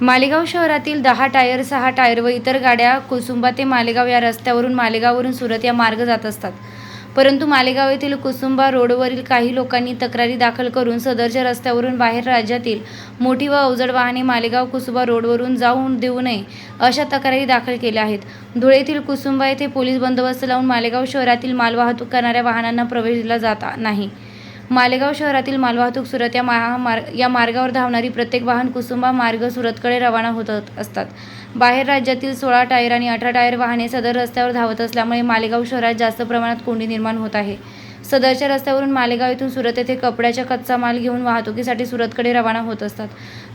मालेगाव शहरातील दहा टायर सहा टायर व इतर गाड्या कुसुंबा ते मालेगाव या रस्त्यावरून मालेगाववरून सुरत या मार्ग जात असतात. परंतु मालेगाव येथील कुसुंबा रोडवरील काही लोकांनी तक्रारी दाखल करून सदरच्या रस्त्यावरून बाहेर राज्यातील मोठी व अवजड वाहने मालेगाव कुसुंबा रोडवरून जाऊ देऊ नये अशा तक्रारी दाखल केल्या आहेत. धुळे येथील कुसुंबा येथे पोलीस बंदोबस्त लावून मालेगाव शहरातील मालवाहतूक करणाऱ्या वाहनांना प्रवेश दिला जात नाही. मालेगाव शहरातील मालवाहतूक सुरत या महामार्ग या मार्गावर धावणारी प्रत्येक वाहन कुसुंबा मार्ग सुरतकडे रवाना होत असतात. बाहेर राज्यातील सोळा टायर आणि अठरा टायर वाहने सदर रस्त्यावर धावत असल्यामुळे मालेगाव शहरात जास्त प्रमाणात कोंडी निर्माण होत आहे. सदरच्या रस्त्यावरून मालेगाव येथून सुरत येथे कपड्याचा कच्चा माल घेऊन वाहतुकीसाठी सुरतकडे रवाना होत असतात.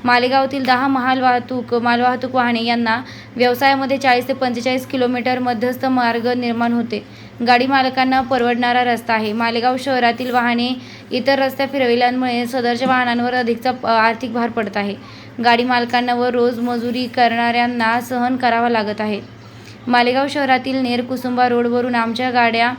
मालेगावातील दहा महाल वाहतूक मालवाहतूक वाहने यांना व्यवसायामध्ये चाळीस ते पंचेचाळीस किलोमीटर मध्यस्थ मार्ग निर्माण होते. गाडी मालकांना परवडणारा रस्ता आहे. मालेगाव शहरातील वाहने इतर रस्त्या फिरविल्यामुळे सदरच्या वाहनांवर अधिकचा आर्थिक भार पडत आहे. गाडी मालकांना व रोज मजुरी करणाऱ्यांना सहन करावा लागत आहे. मालेगाव शहरातील नेर कुसुंबा रोडवरून आमच्या गाड्या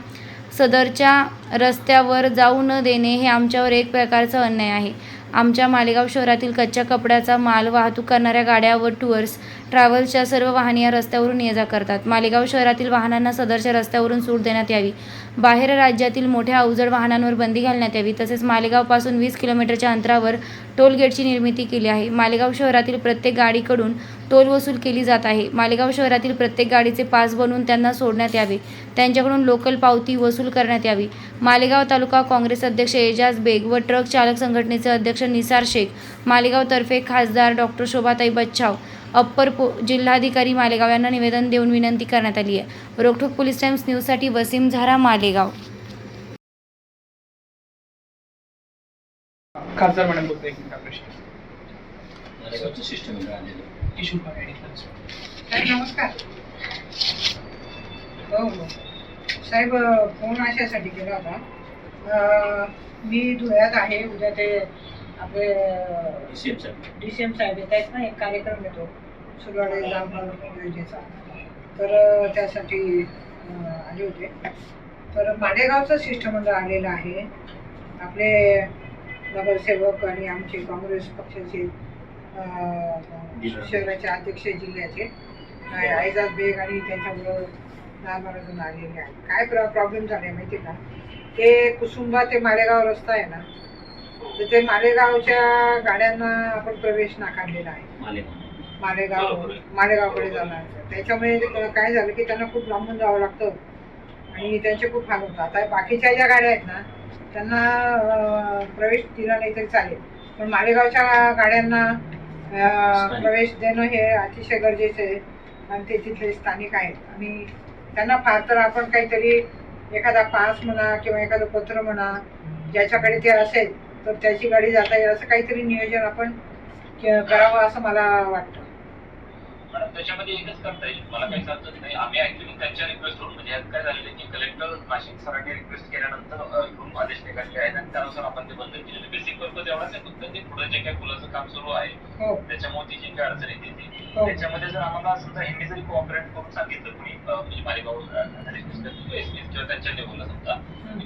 सदरच्या रस्त्यावर जाऊ न देणे हे आमच्यावर एक प्रकारचा अन्याय आहे. आमच्या मालेगाव शहरातील कच्च्या कपड्याचा माल वाहतूक करणाऱ्या गाड्या व टूर्स ट्रॅव्हल्सच्या सर्व वाहने या रस्त्यावरून ये जा करतात. मालेगाव शहरातील वाहनांना सदरच्या रस्त्यावरून सूट देण्यात यावी. बाहेर राज्यातील मोठ्या अवजड वाहनांवर बंदी घालण्यात यावी. तसेच मालेगावपासून वीस किलोमीटरच्या अंतरावर टोल गेटची निर्मिती केली आहे. मालेगाव शहरातील प्रत्येक गाडीकडून टोल वसूल केली जात आहे. मालेगाव शहरातील प्रत्येक गाडीचे पास बनवून त्यांना सोडण्यात यावे. त्यांच्याकडून लोकल पावती वसूल करण्यात यावी. मालेगाव तालुका काँग्रेस अध्यक्ष एजाज बेग व ट्रक चालक संघटनेचे अध्यक्ष निसार शेख मालेगावतर्फे खासदार डॉक्टर शोभाताई बच्छाव अप्पर पो जिल्हाधिकारी मालेगाव यांना निवेदन देऊन विनंती करण्यात आली आहे. रोकठोक पोलीस टाइम्स न्यूजसाठी वसीम झारा मालेगाव. खासदार मॅडम बोलतो काय साहेब नमस्कार. हो हो. साहेब फोन अशासाठी केला होता. मी धुळ्यात आहे. उद्या ते आपले डी सी एम साहेब. येत आहेत ना एक कार्यक्रम येतो. सुरवाडे योजनेचा तर त्यासाठी आले होते. तर मालेगावचं शिष्टमंडळ आलेलं आहे. आपले नगरसेवक आणि आमचे काँग्रेस पक्षाचे शहराचे अध्यक्ष जिल्ह्याचे. आयजाज बेग आणि त्यांच्याबरोबर बारा जण आलेले आहेत. काय प्र प्रॉब्लेम झाले माहिती आहे का? ते कुसुंबा ते मालेगाव रस्ता आहे ना तर ते मालेगावच्या गाड्यांना आपण प्रवेश नाकारलेला आहे. मालेगाव. आहे. मालेगावकडे जाणार त्याच्यामुळे ते काय झालं की त्यांना खूप लांबून जावं लागतं. आणि त्यांचे खूप हाल होतात. आता बाकीच्या ज्या गाड्या आहेत ना त्यांना प्रवेश दिला नाही तरी चालेल. पण मालेगावच्या गाड्यांना. प्रवेश देणं हे अतिशय गरजेचं आहे. आणि ते तिथले स्थानिक आहेत. आणि त्यांना फार तर आपण काहीतरी एखादा पास म्हणा किंवा एखादं पत्र म्हणा ज्याच्याकडे ते असेल तर त्याची गाडी जाता येईल असं काहीतरी नियोजन आपण के- करावं असं मला वाटतं. त्याच्यामध्ये एकच करता येईल. मला काही समजत नाही. आम्ही ऍक्च्युली त्यांच्या रिक्वेस्ट वरून म्हणजे यात काय झालेलं की कलेक्टर नाशिक सरांनी रिक्वेस्ट केल्यानंतर इकडून आदेश निघालेले आहेत आणि त्यानुसार आपण ते बंद केलेले बेसिक पर्पज एवढाच आहे फक्त ते पुढे जे काही पुलाचं काम सुरू आहे हो त्याच्यामुळे ती जी काही अडचण येते ती हो. त्याच्यामध्ये जर आम्हाला समजा ह्यांनी जरी कोऑपरेट करून सांगितलं कुणी म्हणजे मालेगाव एसपी किंवा त्यांच्या लेवलला समजा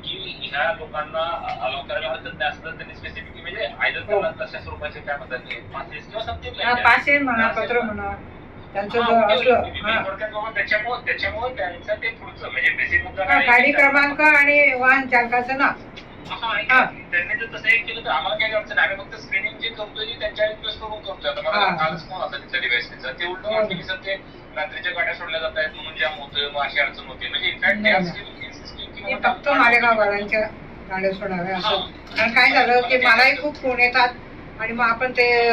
की ह्या लोकांना अलाव करायला हरकत नाही असं जर त्यांनी स्पेसिफिक म्हणजे आयदर त्यांना तशा स्वरूपाचे काय म्हणतात passes किंवा हा, that. पासे म्हणा पत्र म्हणा. म्हणजे गाडी क्रमांक आणि वाहन चालकाचं ना आहे. की त्यांनी जर तसं हे केलं तर आम्हाला काही अडचण नाही. आम्ही फक्त स्क्रीनिंग जे करतोय त्यांच्या रिक्वेस्ट करून करतोय. आता मला. कालच फोन होता तिथल्या डिव्हाइसचा ते उलट. वाटतं की सर ते रात्रीच्या गाड्या सोडल्या जात आहेत म्हणून जाम होतोय मग अशी अडचण होते. म्हणजे इनफॅक्ट फक्त गाड्या सोडाव्या असं. कारण काय झालं की मलाही खूप फोन येतात आणि मग आपण ते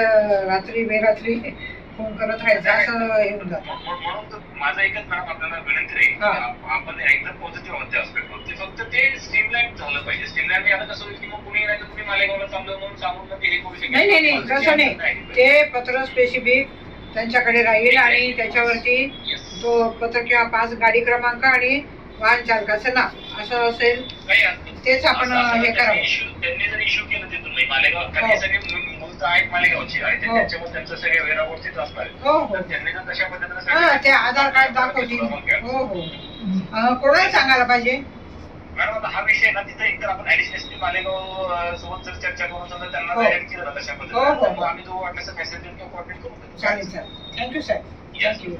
रात्री बेरात्री फोन करत राहायचं असं येऊन जातं म्हणून माझं एकच मॅडम आपल्याला विनंती राहील हा. आपण एकदम पॉझिटिव्ह aspect वरती. फक्त ते स्ट्रीमलाईन झालं पाहिजे स्ट्रीमलाईन आता कसं होईल की मग कुणी नाही तर कुणी मालेगावला चांगलं म्हणून सांगून हे करू नाही नाही नाही तसं नाही ते पत्र स्पेसिफिक त्यांच्याकडे राहील आणि त्याच्यावरती. तो पत्र किंवा पाच गाडी क्रमांक आणि वाहन चालकाचं नाव असं असेल. तेच आपण, हे करावं. त्यांनी जर इश्यू केलं म्हणजे मालेगाव हो. हे सगळे मूळतः आहेत मालेगावची आणि ते हो. त्यांच्यामुळे त्यांचं सगळे वेरा गोष्टीच असणार आहेत. हो हो. तर त्यांनी जर तशा पद्धतीने हा सांगितलं- ते आधार कार्ड दाखवतील हो हो. अं, कोणाला सांगायला पाहिजे? मॅडम आता हा विषय ना तिथे एकतर आपण ऍडिशनल मालेगाव अं, सोबत जर चर्चा करून समजा त्यांना हो. डायरेक्ट केलं ना तशा हो, हो, हो. पद्धतीने तर आम्ही जो वाटल्याचं फॅसिलिटी किंवा कोऑर्डिनेट करून देतो. चालेल चालेल. Thank you Yes. थँक्यू